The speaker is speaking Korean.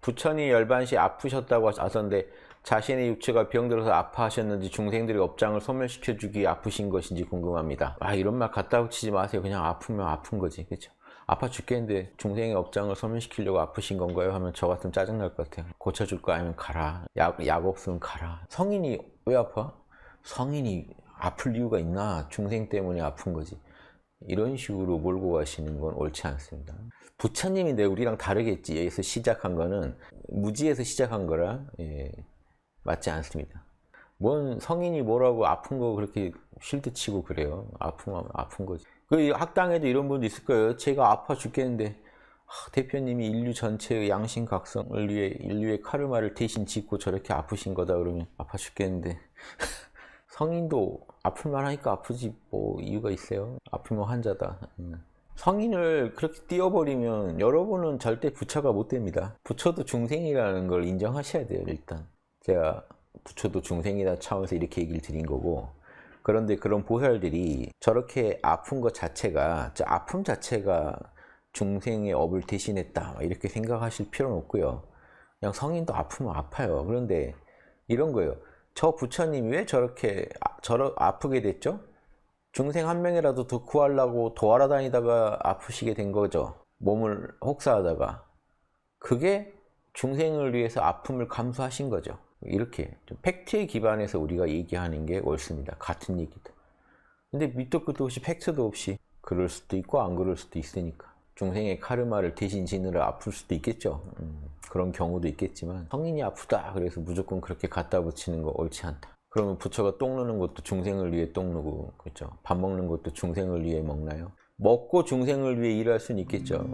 부처님 열반시 아프셨다고 하던데 자신의 육체가 병들어서 아파하셨는지 중생들의 업장을 소멸시켜주기 아프신 것인지 궁금합니다. 아 이런 말 갖다 붙이지 마세요. 그냥 아프면 아픈 거지. 그렇죠? 아파 죽겠는데 중생의 업장을 소멸시키려고 아프신 건가요? 하면 저 같으면 짜증날 것 같아요. 고쳐줄 거 아니면 가라. 약, 약 없으면 가라. 성인이 왜 아파? 성인이 아플 이유가 있나? 중생 때문에 아픈 거지. 이런 식으로 몰고 가시는 건 옳지 않습니다. 부처님인데 우리랑 다르겠지. 여기서 시작한 거는 무지에서 시작한 거라 예, 맞지 않습니다. 뭔 성인이 뭐라고 아픈 거 그렇게 실드 치고 그래요. 아프면 아픈 거지. 그 학당에도 이런 분도 있을 거예요. 제가 아파 죽겠는데 하, 대표님이 인류 전체의 양심 각성을 위해 인류의 카르마를 대신 짓고 저렇게 아프신 거다 그러면 아파 죽겠는데 성인도 아플만 하니까 아프지 뭐 이유가 있어요. 아프면 환자다. 음. 성인을 그렇게 띄워버리면 여러분은 절대 부처가 못 됩니다. 부처도 중생이라는 걸 인정하셔야 돼요, 일단. 제가 부처도 중생이다 차원에서 이렇게 얘기를 드린 거고, 그런데 그런 보살들이 저렇게 아픈 것 자체가, 저 아픔 자체가 중생의 업을 대신했다, 이렇게 생각하실 필요는 없고요. 그냥 성인도 아프면 아파요. 그런데 이런 거예요. 저 부처님이 왜 저렇게 아, 저러, 아프게 됐죠? 중생 한 명이라도 더 구하려고 도하러 다니다가 아프시게 된 거죠. 몸을 혹사하다가. 그게 중생을 위해서 아픔을 감수하신 거죠. 이렇게 좀 팩트에 기반해서 우리가 얘기하는 게 옳습니다. 같은 얘기다. 근데 밑도 끝도 없이 팩트도 없이 그럴 수도 있고 안 그럴 수도 있으니까. 중생의 카르마를 대신 지느라 아플 수도 있겠죠. 음, 그런 경우도 있겠지만 성인이 아프다 그래서 무조건 그렇게 갖다 붙이는 거 옳지 않다. 그러면 부처가 똥 누는 것도 중생을 위해 똥 누고 그렇죠. 밥 먹는 것도 중생을 위해 먹나요? 먹고 중생을 위해 일할 수는 있겠죠.